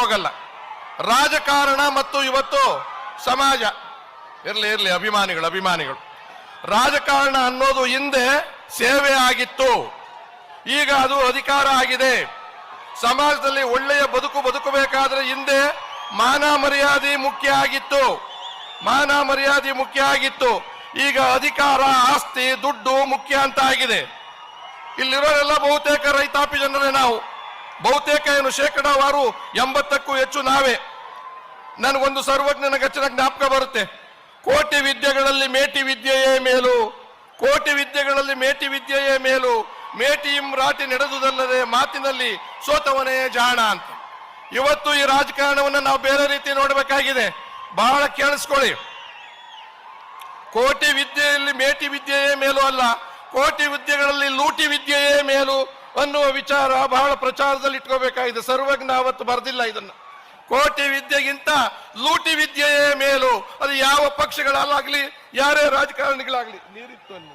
ಹೋಗಲ್ಲ. ರಾಜಕಾರಣ ಮತ್ತು ಇವತ್ತು ಸಮಾಜ. ಇರಲಿ ಇರಲಿ, ಅಭಿಮಾನಿಗಳು ಅಭಿಮಾನಿಗಳು. ರಾಜಕಾರಣ ಅನ್ನೋದು ಹಿಂದೆ ಸೇವೆ ಆಗಿತ್ತು. ಈಗ ಅದು ಅಧಿಕಾರ ಆಗಿದೆ. ಸಮಾಜದಲ್ಲಿ ಒಳ್ಳೆಯ ಬದುಕು ಬದುಕಬೇಕಾದ್ರೆ ಹಿಂದೆ ಮಾನ ಮರ್ಯಾದೆ ಮುಖ್ಯ ಆಗಿತ್ತು. ಮಾನ ಮರ್ಯಾದೆ ಮುಖ್ಯ ಆಗಿತ್ತು. ಈಗ ಅಧಿಕಾರ, ಆಸ್ತಿ, ದುಡ್ಡು ಮುಖ್ಯ ಅಂತ ಆಗಿದೆ. ಇಲ್ಲಿರೋರೆಲ್ಲ ಬಹುತೇಕ ರೈತಾಪಿ ಜನರೇ ನಾವು. ಬಹುತೇಕ ಏನು ಶೇಕಡಾವಾರು ಎಂಬತ್ತಕ್ಕೂ ಹೆಚ್ಚು ನಾವೇ. ನನಗೊಂದು ಸರ್ವಜ್ಞನ ಗಚ್ಚನ ಜ್ಞಾಪಕ ಬರುತ್ತೆ. ಕೋಟಿ ವಿದ್ಯೆಗಳಲ್ಲಿ ಮೇಟಿ ವಿದ್ಯೆಯೇ ಮೇಲು. ಕೋಟಿ ವಿದ್ಯೆಗಳಲ್ಲಿ ಮೇಟಿ ವಿದ್ಯೆಯೇ ಮೇಲು. ಮೇಟಿಯಂ ರಾಟಿ ನಡೆದುದಲ್ಲದೆ ಮಾತಿನಲ್ಲಿ ಸೋತವನೇ ಜಾಣ ಅಂತ. ಇವತ್ತು ಈ ರಾಜಕಾರಣವನ್ನು ನಾವು ಬೇರೆ ರೀತಿ ನೋಡಬೇಕಾಗಿದೆ. ಬಹಳ ಕೇಳಿಸ್ಕೊಳ್ಳಿ. ಕೋಟಿ ವಿದ್ಯೆಯಲ್ಲಿ ಮೇಟಿ ವಿದ್ಯೆಯೇ ಮೇಲು ಅಲ್ಲ. ಕೋಟಿ ವಿದ್ಯೆಗಳಲ್ಲಿ ಲೂಟಿ ವಿದ್ಯೆಯೇ ಮೇಲು. ಅನ್ನುವ ವಿಚಾರ ಬಹಳ ಪ್ರಚಾರದಲ್ಲಿ ಇಟ್ಕೋಬೇಕಾಗಿದೆ. ಸರ್ವಜ್ಞ ಅವತ್ತು ಬರೆದಿಲ್ಲ ಇದನ್ನ. ಕೋಟಿ ವಿದ್ಯೆಗಿಂತ ಲೂಟಿ ವಿದ್ಯೆಯೇ ಮೇಲು. ಅದು ಯಾವ ಪಕ್ಷಗಳಲ್ಲಾಗ್ಲಿ, ಯಾರೇ ರಾಜಕಾರಣಿಗಳಾಗ್ಲಿ. ನೀರಿತ್ತು ಅನ್ನ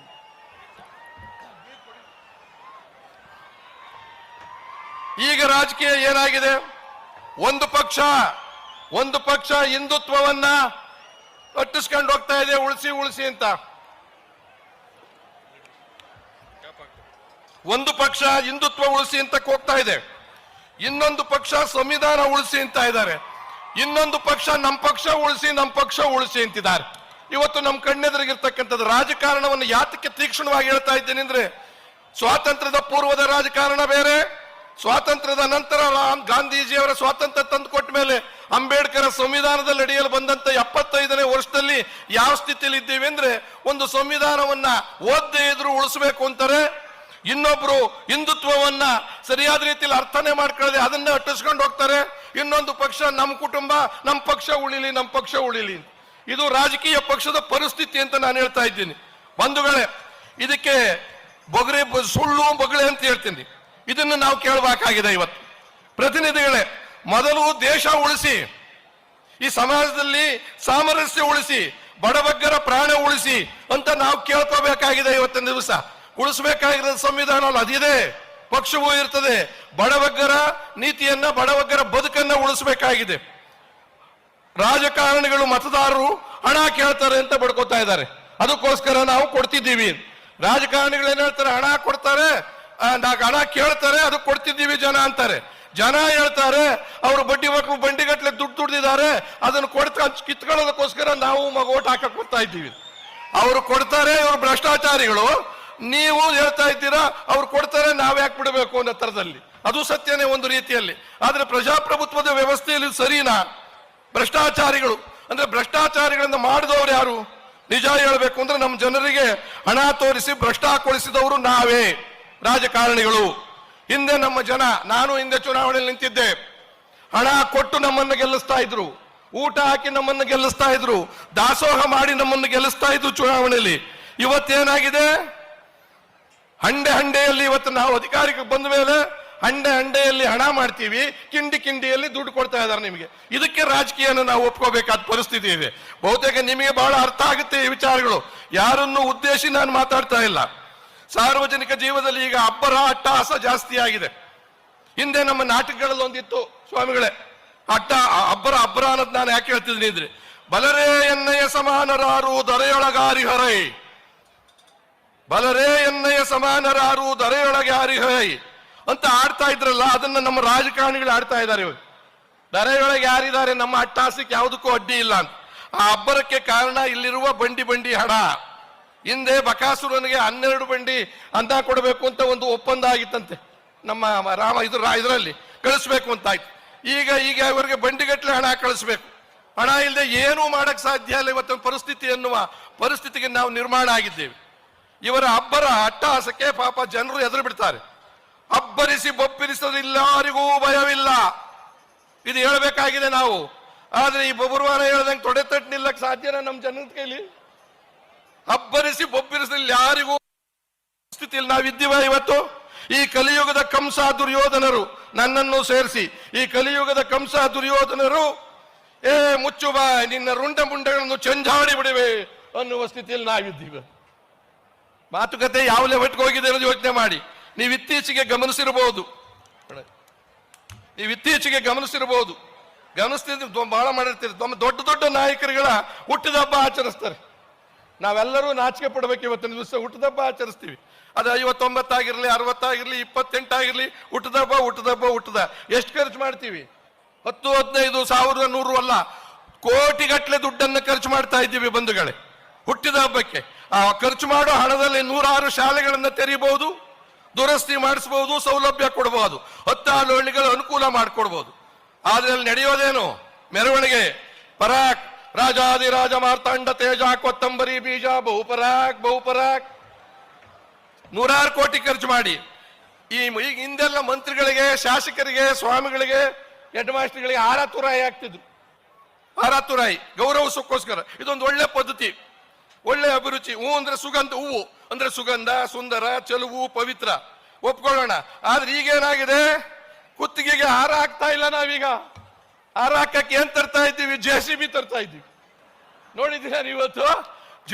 ಈಗ ರಾಜಕೀಯ ಏನಾಗಿದೆ? ಒಂದು ಪಕ್ಷ ಒಂದು ಪಕ್ಷ ಹಿಂದುತ್ವವನ್ನ ಕಟ್ಟಿಸ್ಕೊಂಡು ಹೋಗ್ತಾ ಇದೆ, ಉಳಿಸಿ ಉಳಿಸಿ ಅಂತ. ಒಂದು ಪಕ್ಷ ಹಿಂದುತ್ವ ಉಳಿಸಿ ಅಂತ ಹೋಗ್ತಾ ಇದೆ. ಇನ್ನೊಂದು ಪಕ್ಷ ಸಂವಿಧಾನ ಉಳಿಸಿ ಅಂತ ಇದ್ದಾರೆ. ಇನ್ನೊಂದು ಪಕ್ಷ ನಮ್ಮ ಪಕ್ಷ ಉಳಿಸಿ ನಮ್ಮ ಪಕ್ಷ ಉಳಿಸಿ ಅಂತಿದ್ದಾರೆ. ಇವತ್ತು ನಮ್ಮ ಕಣ್ಣೆದುರಿಗಿರ್ತಕ್ಕಂಥದ್ದು ರಾಜಕಾರಣವನ್ನು ಯಾತಕ್ಕೆ ತೀಕ್ಷ್ಣವಾಗಿ ಹೇಳ್ತಾ ಇದ್ದೇನೆ ಅಂದ್ರೆ, ಸ್ವಾತಂತ್ರ್ಯದ ಪೂರ್ವದ ರಾಜಕಾರಣ ಬೇರೆ, ಸ್ವಾತಂತ್ರ್ಯದ ನಂತರ ರಾಮ್ ಗಾಂಧೀಜಿಯವರ ಸ್ವಾತಂತ್ರ್ಯ ತಂದು ಕೊಟ್ಟ ಮೇಲೆ ಅಂಬೇಡ್ಕರ್ ಸಂವಿಧಾನದಲ್ಲಿ ಅಡಿಯಲು ಬಂದಂತ ಎಪ್ಪತ್ತೈದನೇ ವರ್ಷದಲ್ಲಿ ಯಾವ ಸ್ಥಿತಿಯಲ್ಲಿ ಇದ್ದೀವಿ ಅಂದ್ರೆ, ಒಂದು ಸಂವಿಧಾನವನ್ನ ಓದ್ದೇ ಇದ್ರು ಉಳಿಸಬೇಕು ಅಂತಾರೆ ಇನ್ನೊಬ್ರು ಹಿಂದುತ್ವವನ್ನ ಸರಿಯಾದ ರೀತಿಯಲ್ಲಿ ಅರ್ಥನೆ ಮಾಡ್ಕೊಳ್ಳದೆ ಅದನ್ನ ಅಟ್ಟಿಸ್ಕೊಂಡು ಹೋಗ್ತಾರೆ. ಇನ್ನೊಂದು ಪಕ್ಷ ನಮ್ಮ ಕುಟುಂಬ ನಮ್ಮ ಪಕ್ಷ ಉಳಿಲಿ ನಮ್ಮ ಪಕ್ಷ ಉಳಿಲಿ ಇದು ರಾಜಕೀಯ ಪಕ್ಷದ ಪರಿಸ್ಥಿತಿ ಅಂತ ನಾನು ಹೇಳ್ತಾ ಇದ್ದೀನಿ. ಬಂಧುಗಳೇ, ಇದಕ್ಕೆ ಬೊಗರೆ, ಸುಳ್ಳು ಬೊಗಳೆ ಅಂತ ಹೇಳ್ತೀನಿ. ಇದನ್ನ ನಾವು ಕೇಳಬೇಕಾಗಿದೆ ಇವತ್ತು. ಪ್ರತಿನಿಧಿಗಳೇ, ಮೊದಲು ದೇಶ ಉಳಿಸಿ, ಈ ಸಮಾಜದಲ್ಲಿ ಸಾಮರಸ್ಯ ಉಳಿಸಿ, ಬಡಬಗ್ಗರ ಪ್ರಾಣ ಉಳಿಸಿ ಅಂತ ನಾವು ಕೇಳ್ಕೋಬೇಕಾಗಿದೆ ಇವತ್ತಿನ ದಿವಸ. ಉಳಿಸಬೇಕಾಗಿರೋ ಸಂವಿಧಾನ ಅಲ್ಲ ಅದಿದೆ. ಪಕ್ಷವೂ ಇರ್ತದೆ. ಬಡವಗ್ಗರ ನೀತಿಯನ್ನ, ಬಡವಗ್ಗರ ಬದುಕನ್ನ ಉಳಿಸಬೇಕಾಗಿದೆ. ರಾಜಕಾರಣಿಗಳು, ಮತದಾರರು ಹಣ ಕೇಳ್ತಾರೆ ಅಂತ ಬಡ್ಕೋತಾ ಇದ್ದಾರೆ. ಅದಕ್ಕೋಸ್ಕರ ನಾವು ಕೊಡ್ತಿದ್ದೀವಿ. ರಾಜಕಾರಣಿಗಳು ಏನ್ ಹೇಳ್ತಾರೆ? ಹಣ ಕೊಡ್ತಾರೆ. ಹಣ ಕೇಳ್ತಾರೆ, ಅದಕ್ಕೆ ಕೊಡ್ತಿದ್ದೀವಿ ಜನ ಅಂತಾರೆ. ಜನ ಹೇಳ್ತಾರೆ, ಅವರು ಬಡ್ಡಿ ಮಕ್ಕಳು ಬಂಡಿಗಟ್ಟಲೆ ದುಡ್ಡು ದುಡ್ದಿದ್ದಾರೆ, ಅದನ್ನು ಕೊಡ್ತಾ ಕಿತ್ಕೊಳ್ಳೋದಕ್ಕೋಸ್ಕರ ನಾವು ಮಗ ಓಟ್ ಹಾಕಕ್ ಬರ್ತಾ ಇದ್ದೀವಿ. ಅವರು ಕೊಡ್ತಾರೆ, ಇವರು ಭ್ರಷ್ಟಾಚಾರಿಗಳು. ನೀವು ಹೇಳ್ತಾ ಇದ್ದೀರಾ, ಅವ್ರು ಕೊಡ್ತಾರೆ, ನಾವು ಯಾಕೆ ಬಿಡಬೇಕು ಅನ್ನೋ ತರದಲ್ಲಿ ಅದು ಸತ್ಯನೇ ಒಂದು ರೀತಿಯಲ್ಲಿ. ಆದರೆ ಪ್ರಜಾಪ್ರಭುತ್ವದ ವ್ಯವಸ್ಥೆಯಲ್ಲಿ ಸರಿನಾ? ಭ್ರಷ್ಟಾಚಾರಿಗಳು. ಅಂದ್ರೆ ಭ್ರಷ್ಟಾಚಾರಿಗಳನ್ನು ಮಾಡಿದವರು ಯಾರು? ನಿಜ ಹೇಳಬೇಕು ಅಂದ್ರೆ ನಮ್ಮ ಜನರಿಗೆ ಹಣ ತೋರಿಸಿ ಭ್ರಷ್ಟಾಕೊಳಿಸಿದವರು ನಾವೇ, ರಾಜಕಾರಣಿಗಳು. ಹಿಂದೆ ನಮ್ಮ ಜನ, ನಾನು ಹಿಂದೆ ಚುನಾವಣೆಯಲ್ಲಿ ನಿಂತಿದ್ದೆ. ಹಣ ಕೊಟ್ಟು ನಮ್ಮನ್ನು ಗೆಲ್ಲಿಸ್ತಾ ಇದ್ರು. ಊಟ ಹಾಕಿ ನಮ್ಮನ್ನು ಗೆಲ್ಲಿಸ್ತಾ ಇದ್ರು. ದಾಸೋಹ ಮಾಡಿ ನಮ್ಮನ್ನು ಗೆಲ್ಲಿಸ್ತಾ ಇದ್ರು ಚುನಾವಣೆಯಲ್ಲಿ. ಇವತ್ತೇನಾಗಿದೆ? ಹಂಡೆ ಹಂಡೆಯಲ್ಲಿ ಇವತ್ತು ನಾವು ಅಧಿಕಾರಕ್ಕೆ ಬಂದ ಮೇಲೆ ಹಂಡೆ ಹಂಡೆಯಲ್ಲಿ ಹಣ ಮಾಡ್ತೀವಿ, ಕಿಂಡಿ ಕಿಂಡಿಯಲ್ಲಿ ದುಡ್ಡು ಕೊಡ್ತಾ ಇದ್ದಾರೆ ನಿಮಗೆ. ಇದಕ್ಕೆ ರಾಜಕೀಯನ ನಾವು ಒಪ್ಕೋಬೇಕಾದ ಪರಿಸ್ಥಿತಿ ಇದೆ. ಬಹುತೇಕ ನಿಮಗೆ ಬಹಳ ಅರ್ಥ ಆಗುತ್ತೆ ಈ ವಿಚಾರಗಳು. ಯಾರನ್ನು ಉದ್ದೇಶಿ ನಾನು ಮಾತಾಡ್ತಾ ಇಲ್ಲ. ಸಾರ್ವಜನಿಕ ಜೀವನದಲ್ಲಿ ಈಗ ಅಬ್ಬರ ಅಟ್ಟಹಾಸ ಜಾಸ್ತಿ ಆಗಿದೆ. ಹಿಂದೆ ನಮ್ಮ ನಾಟಕಗಳಲ್ಲಿ ಒಂದಿತ್ತು ಸ್ವಾಮಿಗಳೇ. ಅಟ್ಟ, ಅಬ್ಬರ ಅಬ್ಬರ ಅನ್ನೋದು ನಾನು ಯಾಕೆ ಹೇಳ್ತಿದ್ದೀನಿ ಇದ್ರೆ ಬಲರೇ ಎನ್ನಯ ಸಮಾನರಾರು ದೊರೆಯೊಳಗಾರಿ ಹರೈ ಬಲರೇ ಎನ್ನಯ ಸಮಾನರಾರು ದರೆಯೊಳಗೆ ಹರಿಹೈ ಅಂತ ಆಡ್ತಾ ಇದ್ರಲ್ಲ, ಅದನ್ನ ನಮ್ಮ ರಾಜಕಾರಣಿಗಳು ಆಡ್ತಾ ಇದ್ದಾರೆ ಇವರು. ದರೆಯೊಳಗೆ ಯಾರಿದ್ದಾರೆ ನಮ್ಮ ಅಟ್ಟಾಸಕ್ಕೆ ಯಾವುದಕ್ಕೂ ಅಡ್ಡಿ ಇಲ್ಲ ಅಂತ. ಆ ಅಬ್ಬರಕ್ಕೆ ಕಾರಣ ಇಲ್ಲಿರುವ ಬಂಡಿ ಬಂಡಿ ಹಣ. ಹಿಂದೆ ಬಕಾಸುರನಿಗೆ ಹನ್ನೆರಡು ಬಂಡಿ ಅಂತ ಕೊಡಬೇಕು ಅಂತ ಒಂದು ಒಪ್ಪಂದ ಆಗಿತ್ತಂತೆ. ನಮ್ಮ ರಾಮ ಇದು ಇದರಲ್ಲಿ ಕಳಿಸ್ಬೇಕು ಅಂತ ಆಯ್ತು. ಈಗ ಈಗ ಇವರಿಗೆ ಬಂಡಿಗಟ್ಟಲೆ ಹಣ ಕಳಿಸ್ಬೇಕು. ಹಣ ಇಲ್ಲದೆ ಏನೂ ಮಾಡಕ್ಕೆ ಸಾಧ್ಯ ಇಲ್ಲ ಇವತ್ತಿನ ಪರಿಸ್ಥಿತಿ ಎನ್ನುವ ಪರಿಸ್ಥಿತಿಗೆ ನಾವು ನಿರ್ಮಾಣ ಆಗಿದ್ದೇವೆ. ಇವರ ಅಬ್ಬರ ಅಟ್ಟಹಾಸಕ್ಕೆ ಪಾಪ ಜನರು ಎದುರು ಬಿಡ್ತಾರೆ. ಅಬ್ಬರಿಸಿ ಬೊಬ್ಬಿರಿಸೋದಿಲ್ಲಾರಿಗೂ ಭಯವಿಲ್ಲ. ಇದು ಹೇಳಬೇಕಾಗಿದೆ ನಾವು. ಆದ್ರೆ ಈ ಬೊಬುರ್ವಾನ ಹೇಳ್ದಂಗೆ ತೊಡೆ ತಟ್ಟು ನಿಲ್ಲಕ್ಕೆ ಸಾಧ್ಯನ ನಮ್ಮ ಜನದ ಕೈಲಿ? ಅಬ್ಬರಿಸಿ ಬೊಬ್ಬಿರಿಸಲಿಲ್ಲ ಯಾರಿಗೂ ಸ್ಥಿತಿಯಲ್ಲಿ ನಾವಿದ್ದೀವ ಇವತ್ತು? ಈ ಕಲಿಯುಗದ ಕಂಸ ದುರ್ಯೋಧನರು ನನ್ನನ್ನು ಸೇರಿಸಿ. ಈ ಕಲಿಯುಗದ ಕಂಸ ದುರ್ಯೋಧನರು, ಏ ಮುಚ್ಚು ಬಾ ನಿನ್ನ ರುಂಡ ಮುಂಡಗಳನ್ನು ಚಂಜಾಡಿ ಬಿಡಿವೆ ಅನ್ನುವ ಸ್ಥಿತಿಯಲ್ಲಿ ನಾವಿದ್ದೀವಿ. ಮಾತುಕತೆ ಯಾವ ಲೆವೆಟ್ಗೆ ಹೋಗಿದೆ ಅನ್ನೋದು ಯೋಚನೆ ಮಾಡಿ. ನೀವು ಇತ್ತೀಚೆಗೆ ಗಮನಿಸಿರಬಹುದು. ನೀವು ಇತ್ತೀಚೆಗೆ ಗಮನಿಸಿರಬಹುದು. ಗಮನಿಸ್ತಿದ್ವಿ ದೊ- ಬಹಳ ಮಾಡಿರ್ತೀರಿ. ದೊಡ್ಡ ದೊಡ್ಡ ನಾಯಕರುಗಳ ಹುಟ್ಟಿದ ಹಬ್ಬ ಆಚರಿಸ್ತಾರೆ. ನಾವೆಲ್ಲರೂ ನಾಚಿಕೆ ಪಡಬೇಕು ಇವತ್ತಿನ ದಿವಸ. ಹುಟ್ಟಿದಬ್ಬ ಆಚರಿಸ್ತೀವಿ. ಅದು ಐವತ್ತೊಂಬತ್ತಾಗಿರ್ಲಿ ಅರವತ್ತಾಗಿರ್ಲಿ ಇಪ್ಪತ್ತೆಂಟಾಗಿರ್ಲಿ ಹುಟ್ಟದ ಹಬ್ಬ ಹುಟ್ಟದ. ಎಷ್ಟು ಖರ್ಚು ಮಾಡ್ತೀವಿ? ಹತ್ತು, ಹದಿನೈದು, ಸಾವಿರದ ನೂರು ಅಲ್ಲ. ಕೋಟಿಗಟ್ಟಲೆ ದುಡ್ಡನ್ನು ಖರ್ಚು ಮಾಡ್ತಾ ಇದ್ದೀವಿ ಬಂಧುಗಳೇ. ಹುಟ್ಟಿದ ಹಬ್ಬಕ್ಕೆ. ಆ ಖರ್ಚು ಮಾಡೋ ಹಣದಲ್ಲಿ ನೂರಾರು ಶಾಲೆಗಳನ್ನು ತೆರೀಬಹುದು, ದುರಸ್ತಿ ಮಾಡಿಸಬಹುದು, ಸೌಲಭ್ಯ ಕೊಡಬಹುದು, ಹತ್ತಾರು ಹಳ್ಳಿಗಳು ಅನುಕೂಲ ಮಾಡಿಕೊಡ್ಬೋದು ಆದ್ರೆ ಅಲ್ಲಿ ನಡೆಯೋದೇನು? ಮೆರವಣಿಗೆ. ಪರಾಕ್ ರಾಜಾದಿರಾಜ ಮಾರ್ತಾಂಡ ತೇಜ, ಕೊತ್ತಂಬರಿ ಬೀಜ ಬಹುಪರಾಕ್ ಬಹುಪರಾಕ್ ನೂರಾರು ಕೋಟಿ ಖರ್ಚು ಮಾಡಿ. ಈ ಹಿಂದೆಲ್ಲ ಮಂತ್ರಿಗಳಿಗೆ, ಶಾಸಕರಿಗೆ, ಸ್ವಾಮಿಗಳಿಗೆ ಹೆಡ್ ಮಾಸ್ಟರ್ಗಳಿಗೆ ಆರಾತುರಾಯಿ ಆಗ್ತಿದ್ರು. ಆರಾತುರಾಯಿ ಗೌರವ ಗೌರವಿಸೋಕ್ಕೋಸ್ಕರ ಇದೊಂದು ಒಳ್ಳೆ ಪದ್ಧತಿ. ಒಳ್ಳೆ ಅಭಿರುಚಿ, ಹೂ ಅಂದ್ರೆ ಸುಗಂಧ, ಹೂವು ಅಂದ್ರೆ ಸುಗಂಧ, ಸುಂದರ, ಚೆಲುವು, ಪವಿತ್ರ. ಒಪ್ಕೊಳ್ಳೋಣ. ಆದ್ರೆ ಈಗೇನಾಗಿದೆ? ಕುತ್ತಿಗೆಗೆ ಹಾರ ಹಾಕ್ತಾ ಇಲ್ಲ ನಾವೀಗ. ಹಾರ ಹಾಕಕ್ಕೆ ಏನ್ ತರ್ತಾ ಇದ್ದೀವಿ? ಜೆ ಸಿ ಬಿ ತರ್ತಾ ಇದ್ದೀವಿ. ಇವತ್ತು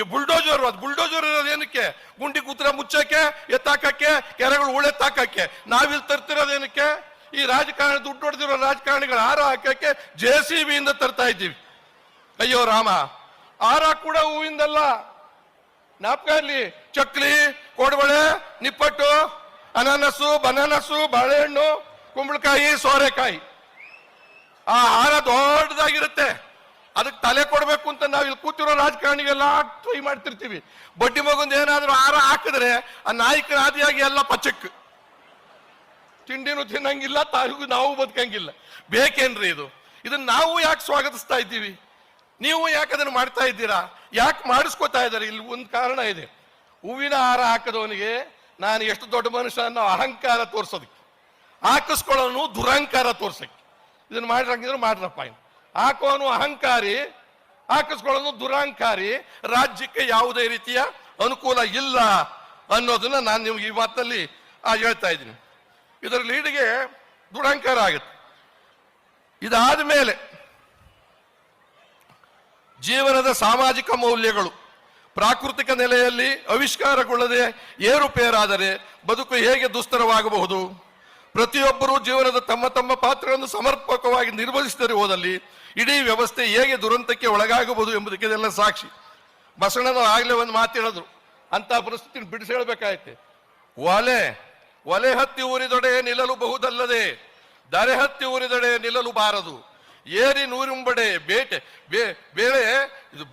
ಬುಲ್ಡೋಜರ್, ಅದು ಬುಲ್ಡೋಜರ್ ಇರೋದು ಏನಕ್ಕೆ? ಗುಂಡಿ ಕೂತ್ರ ಮುಚ್ಚಕ್ಕೆ, ಎತ್ತಾಕಕ್ಕೆ, ಕೆರೆಗಳು ಉಳೆತ್ತಾಕಕ್ಕೆ ನಾವಿಲ್ಲಿ ತರ್ತಿರೋದು ಏನಕ್ಕೆ? ಈ ರಾಜಕಾರಣ, ದುಡ್ಡು ಹೊಡೆದಿರೋ ರಾಜಕಾರಣಿಗಳ ಹಾರ ಹಾಕಕ್ಕೆ ಜೆ ಸಿ ಬಿಯಿಂದ ತರ್ತಾ ಇದ್ದೀವಿ. ಅಯ್ಯೋ ರಾಮ. ಹಾರ ಕೂಡ ಹೂವಿಂದಲ್ಲ. ನಾಪ್ಕ ಇರ್ಲಿ. ಚಕ್ಲಿ, ಕೋಡ್ಬಳೆ, ನಿಪ್ಪಟ್ಟು, ಅನಾನಸು, ಬನಾನಸು, ಬಾಳೆಹಣ್ಣು, ಕುಂಬಳಕಾಯಿ, ಸೋರೆಕಾಯಿ. ಆ ಹಾರ ದೊಡ್ಡದಾಗಿರುತ್ತೆ. ಅದಕ್ಕೆ ತಲೆ ಕೊಡ್ಬೇಕು ಅಂತ ನಾವು ಇಲ್ಲಿ ಕೂತಿರೋ ರಾಜಕಾರಣಿಗೆಲ್ಲ ಟ್ರೈ ಮಾಡ್ತಿರ್ತೀವಿ. ಬಡ್ಡಿ ಮಗುಂದು ಏನಾದರೂ ಹಾರ ಹಾಕಿದ್ರೆ ಆ ನಾಯಕನ ಆದಿಯಾಗಿ ಎಲ್ಲ ಪಚಕ್. ತಿಂಡಿನೂ ತಿನ್ನಂಗಿಲ್ಲ ತಾಯಿಗೂ ನಾವು ಬದುಕಂಗಿಲ್ಲ. ಬೇಕೇನ್ರಿ ಇದು? ಇದನ್ನ ನಾವು ಯಾಕೆ ಸ್ವಾಗತಿಸ್ತಾ ಇದ್ದೀವಿ? ನೀವು ಯಾಕೆ ಅದನ್ನು ಮಾಡ್ತಾ ಇದ್ದೀರಾ? ಯಾಕೆ ಮಾಡಿಸ್ಕೊತಾ ಇದ್ದಾರೆ? ಇಲ್ಲಿ ಒಂದು ಕಾರಣ ಇದೆ. ಹೂವಿನ ಹಾರ ಹಾಕದವನಿಗೆ ನಾನು ಎಷ್ಟು ದೊಡ್ಡ ಮನುಷ್ಯ ಅನ್ನೋ ಅಹಂಕಾರ ತೋರಿಸೋದಕ್ಕೆ. ಹಾಕಿಸ್ಕೊಳ್ಳೋನು ದುರಹಂಕಾರ ತೋರ್ಸಕ್ಕೆ. ಇದನ್ನ ಮಾಡಿರಂಗಿದ್ರೆ ಮಾಡ್ರಪ್ಪ ಇನ್ನು ಹಾಕೋನು ಅಹಂಕಾರಿ, ಹಾಕಿಸ್ಕೊಳ್ಳೋನು ದುರಹಂಕಾರಿ, ರಾಜ್ಯಕ್ಕೆ ಯಾವುದೇ ರೀತಿಯ ಅನುಕೂಲ ಇಲ್ಲ ಅನ್ನೋದನ್ನ ನಾನು ನಿಮ್ಗೆ ಈ ಮಾತಲ್ಲಿ ಹೇಳ್ತಾ ಇದ್ದೀನಿ. ಇದರ ಲೀಡ್ಗೆ ದುರಹಂಕಾರ ಆಗುತ್ತೆ. ಇದಾದ ಮೇಲೆ ಜೀವನದ ಸಾಮಾಜಿಕ ಮೌಲ್ಯಗಳು. ಪ್ರಾಕೃತಿಕ ನೆಲೆಯಲ್ಲಿ ಆವಿಷ್ಕಾರಗೊಳ್ಳದೆ ಏರುಪೇರಾದರೆ ಬದುಕು ಹೇಗೆ ದುಸ್ತರವಾಗಬಹುದು? ಪ್ರತಿಯೊಬ್ಬರೂ ಜೀವನದ ತಮ್ಮ ತಮ್ಮ ಪಾತ್ರಗಳನ್ನು ಸಮರ್ಪಕವಾಗಿ ನಿರ್ವಹಿಸಿದರೆ ಹೋದಲ್ಲಿ ಇಡೀ ವ್ಯವಸ್ಥೆ ಹೇಗೆ ದುರಂತಕ್ಕೆ ಒಳಗಾಗಬಹುದು ಎಂಬುದಕ್ಕೆ ಇದೆಲ್ಲ ಸಾಕ್ಷಿ. ಬಸವಣ್ಣನವರು ಆಗಲೇ ಒಂದು ಮಾತು ಹೇಳಿದ್ರು. ಅಂತ ಪರಿಸ್ಥಿತಿ ಬಿಡಿಸಿ ಹೇಳಬೇಕಾಯ್ತೆ. ಒಲೆ ಒಲೆ ಹತ್ತಿ ಊರಿದೊಡೆ ನಿಲ್ಲಲು ಬಹುದಲ್ಲದೆ, ದರೆ ಹತ್ತಿ ಊರಿದೊಡೆ ನಿಲ್ಲಲು ಬಾರದು. ಏರಿ ನೂರಿಂಬಡೆ ಬೇಟೆ ಬೇಳೆ, ಇದು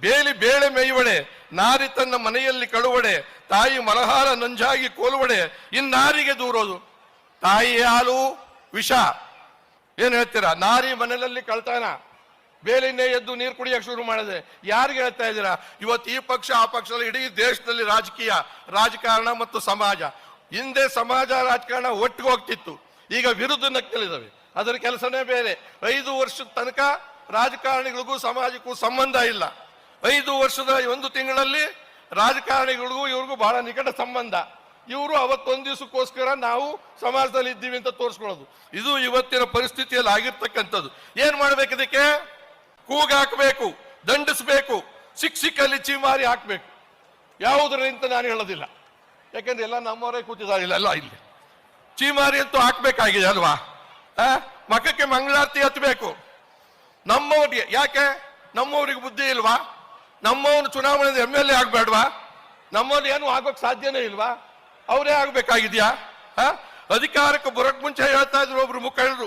ಬೇಲಿ ಬೇಳೆ ಮೇಯುವಡೆ, ನಾರಿ ತನ್ನ ಮನೆಯಲ್ಲಿ ಕಳುವಡೆ, ತಾಯಿ ಮಲಹಾರ ನಂಜಾಗಿ ಕೋಲುವಡೆ, ಇನ್ನಾರಿಗೆ ದೂರೋದು. ತಾಯಿ ಹಾಲು, ವಿಷ. ಏನ್ ಹೇಳ್ತೀರಾ? ನಾರಿ ಮನೆಯಲ್ಲಿ ಕಳ್ತಾನ. ಬೇಲಿನೇ ಎದ್ದು ನೀರು ಕುಡಿಯಕ್ಕೆ ಶುರು ಮಾಡಿದೆ. ಯಾರಿಗೆ ಹೇಳ್ತಾ ಇದ್ದೀರಾ? ಇವತ್ತು ಈ ಪಕ್ಷ, ಆ ಪಕ್ಷದಲ್ಲಿ ಇಡೀ ದೇಶದಲ್ಲಿ ರಾಜಕೀಯ, ರಾಜಕಾರಣ ಮತ್ತು ಸಮಾಜ. ಹಿಂದೆ ಸಮಾಜ, ರಾಜಕಾರಣ ಒಟ್ಟಿಗೆ ಹೋಗ್ತಿತ್ತು. ಈಗ ವಿರುದ್ಧ ನಕ್ಕಲಿದ್ದಾವೆ ಅದರ ಕೆಲಸನೇ ಬೇರೆ. ಐದು ವರ್ಷದ ತನಕ ರಾಜಕಾರಣಿಗಳಿಗೂ ಸಮಾಜಕ್ಕೂ ಸಂಬಂಧ ಇಲ್ಲ. ಐದು ವರ್ಷದ ಒಂದು ತಿಂಗಳಲ್ಲಿ ರಾಜಕಾರಣಿಗಳಿಗೂ ಇವ್ರಿಗೂ ಬಹಳ ನಿಕಟ ಸಂಬಂಧ. ಇವರು ಅವತ್ತೊಂದು ದಿವಸಕ್ಕೋಸ್ಕರ ನಾವು ಸಮಾಜದಲ್ಲಿ ಇದ್ದೀವಿ ಅಂತ ತೋರಿಸ್ಕೊಳ್ಳೋದು. ಇದು ಇವತ್ತಿನ ಪರಿಸ್ಥಿತಿಯಲ್ಲಿ ಆಗಿರ್ತಕ್ಕಂಥದ್ದು. ಏನ್ ಮಾಡ್ಬೇಕು ಇದಕ್ಕೆ? ಕೂಗಾಕಬೇಕು ದಂಡಿಸ್ಬೇಕು ಸಿಕ್ ಸಿಕ್ಕಲ್ಲಿ ಚೀಮಾರಿ ಹಾಕ್ಬೇಕು. ಯಾವುದರಿಂದ ನಾನು ಹೇಳೋದಿಲ್ಲ. ಯಾಕಂದ್ರೆ ಎಲ್ಲ ನಮ್ಮವರೇ ಕೂತಿದ್ದಾರೆ ಇಲ್ಲ ಇಲ್ಲಿ. ಚೀಮಾರಿ ಅಂತೂ ಹಾಕ್ಬೇಕಾಗಿದೆ ಅಲ್ವಾ? ಮಖಕ್ಕೆ ಮಂಗಳಾರತಿ ಹತ್ತಬೇಕು. ನಮ್ಮವ್ರಿಗೆ, ಯಾಕೆ? ನಮ್ಮವ್ರಿಗೆ ಬುದ್ಧಿ ಇಲ್ವಾ? ನಮ್ಮವನು ಚುನಾವಣೆ ಎಂ ಎಲ್ ಎ ಆಗ್ಬೇಡ್ವಾ? ನಮ್ಮವ್ರು ಏನು ಆಗೋಕ್ ಸಾಧ್ಯನೇ ಇಲ್ವಾ? ಅವರೇ ಆಗ್ಬೇಕಾಗಿದ್ಯಾ? ಅಧಿಕಾರಕ್ಕೆ ಬರೋಕ್ ಮುಂಚೆ ಹೇಳ್ತಾ ಇದ್ರು ಒಬ್ರು ಮುಖಂಡರು.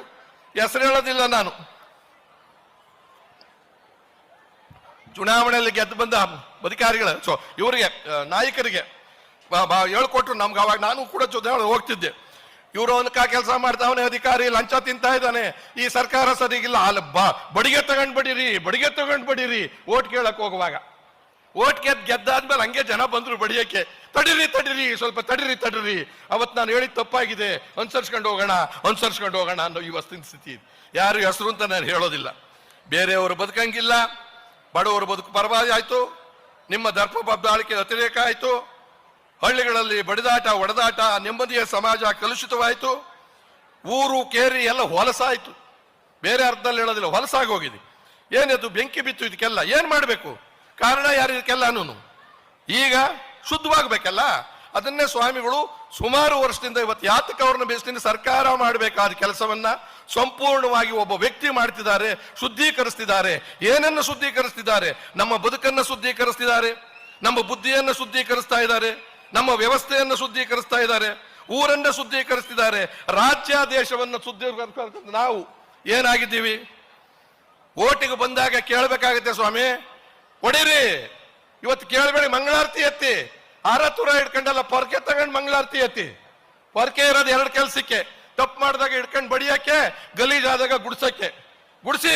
ಹೆಸರು ಹೇಳೋದಿಲ್ಲ ನಾನು. ಚುನಾವಣೆಯಲ್ಲಿ ಗೆದ್ದು ಬಂದ ಅಧಿಕಾರಿಗಳ, ಸೊ, ಇವರಿಗೆ ನಾಯಕರಿಗೆ ಹೇಳ್ಕೊಟ್ರು ನಮ್ಗೆ, ಅವಾಗ ನಾನು ಕೂಡ ಜೊತೆ ಹೋಗ್ತಿದ್ದೆ. ಇವರು ಅನ್ಕ ಕೆಲಸ ಮಾಡ್ತಾವನೆ ಅಧಿಕಾರಿ, ಲಂಚ ತಿಂತಾ ಇದ್ದಾನೆ. ಈ ಸರ್ಕಾರ ಸರಿಗಿಲ್ಲ ಅಲ್ಲ, ಬಾ, ಬಡಿಗೆ ತಗೊಂಡ್ಬಿಡಿರಿ ಬಡಿಗೆ ತಗೊಂಡ್ಬಿಡಿರಿ ಓಟ್ ಕೇಳಕ್ ಹೋಗುವಾಗ. ಓಟ್ ಗೆದ್ ಗೆದ್ದಾದ್ಮೇಲೆ ಹಂಗೆ ಜನ ಬಂದ್ರು ಬಡಿಯಕ್ಕೆ. ತಡಿರಿ ತಡಿರಿ, ಸ್ವಲ್ಪ ತಡಿರಿ ತಡಿರಿ. ಅವತ್ ನಾನು ಹೇಳಿದ ತಪ್ಪಾಗಿದೆ. ಅನುಸರಿಸ್ಕೊಂಡು ಹೋಗೋಣ ಅನುಸರಿಸ್ಕೊಂಡು ಹೋಗೋಣ ಅನ್ನೋ ಈ ವಸ್ತಿನ ಸ್ಥಿತಿ ಇದೆ. ಯಾರು ಹೆಸರು ಅಂತ ನಾನು ಹೇಳೋದಿಲ್ಲ. ಬೇರೆಯವರು ಬದುಕಂಗಿಲ್ಲ. ಬಡವರು ಬದುಕು ಪರವಾಗಿ ಆಯ್ತು. ನಿಮ್ಮ ದರ್ಪ ಬಬ್ದಾಳಿಕೆ ಅತಿರೇಕ ಆಯ್ತು. ಹಳ್ಳಿಗಳಲ್ಲಿ ಬಡಿದಾಟ, ಒಡೆದಾಟ, ನೆಮ್ಮದಿಯ ಸಮಾಜ ಕಲುಷಿತವಾಯಿತು. ಊರು ಕೇರಿ ಎಲ್ಲ ಹೊಲಸಾಯಿತು ಬೇರೆ ಅರ್ಥದಲ್ಲಿ ಹೇಳೋದಿಲ್ಲ ಹೊಲಸಾಗಿ ಹೋಗಿದೆ ಏನದು, ಬೆಂಕಿ ಬಿತ್ತು, ಇದಕ್ಕೆಲ್ಲ ಏನು ಮಾಡಬೇಕು? ಕಾರಣ ಯಾರು ಇದಕ್ಕೆಲ್ಲ ಈಗ ಶುದ್ಧವಾಗಬೇಕಲ್ಲ? ಅದನ್ನೇ ಸ್ವಾಮಿಗಳು ಸುಮಾರು ವರ್ಷದಿಂದ ಇವತ್ತು ಯಾತಕ ಅವ್ರನ್ನ ಬೇಸ್ತಿನ ಸರ್ಕಾರ ಮಾಡಬೇಕಾದ ಕೆಲಸವನ್ನ ಸಂಪೂರ್ಣವಾಗಿ ಒಬ್ಬ ವ್ಯಕ್ತಿ ಮಾಡ್ತಿದ್ದಾರೆ, ಶುದ್ಧೀಕರಿಸ್ತಿದ್ದಾರೆ. ಏನನ್ನು ಶುದ್ಧೀಕರಿಸ್ತಿದ್ದಾರೆ? ನಮ್ಮ ಬದುಕನ್ನು ಶುದ್ಧೀಕರಿಸ್ತಿದ್ದಾರೆ. ನಮ್ಮ ಬುದ್ಧಿಯನ್ನು ಶುದ್ಧೀಕರಿಸ್ತಾ ಇದ್ದಾರೆ. ನಮ್ಮ ವ್ಯವಸ್ಥೆಯನ್ನು ಶುದ್ಧೀಕರಿಸ್ತಾ ಇದ್ದಾರೆ, ಊರನ್ನ ಶುದ್ಧೀಕರಿಸ್ತಿದ್ದಾರೆ, ರಾಜ್ಯ ದೇಶವನ್ನು ಶುದ್ಧೀಕರಿಸ ನಾವು ಏನಾಗಿದ್ದೀವಿ? ಓಟಿಗೆ ಬಂದಾಗ ಕೇಳಬೇಕಾಗತ್ತೆ ಸ್ವಾಮಿ, ಹೊಡೀರಿ, ಇವತ್ತು ಕೇಳಬೇಡಿ ಮಂಗಳಾರತಿ ಎತ್ತಿ, ಅರತೂರ ಹಿಡ್ಕೊಂಡಲ್ಲ ಪೊರ್ಕೆ ತಗೊಂಡು ಮಂಗಳಾರತಿ ಎತ್ತಿ. ಪೊರ್ಕೆ ಇರೋದು ಎರಡು ಕೆಲ್ಸಕ್ಕೆ, ತಪ್ಪು ಮಾಡಿದಾಗ ಹಿಡ್ಕೊಂಡು ಬಡಿಯಕ್ಕೆ ಗಲೀಜಾದಾಗ ಗುಡ್ಸಕ್ಕೆ. ಗುಡ್ಸಿ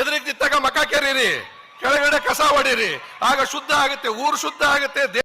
ಎದುರಿಗೆ ತಿತ್ತಾಗ ಮಕ ಕೆರೀರಿ, ಕೆಳಗಡೆ ಕಸ ಹೊಡೀರಿ ಆಗ ಶುದ್ಧ ಆಗುತ್ತೆ, ಊರು ಶುದ್ಧ ಆಗುತ್ತೆ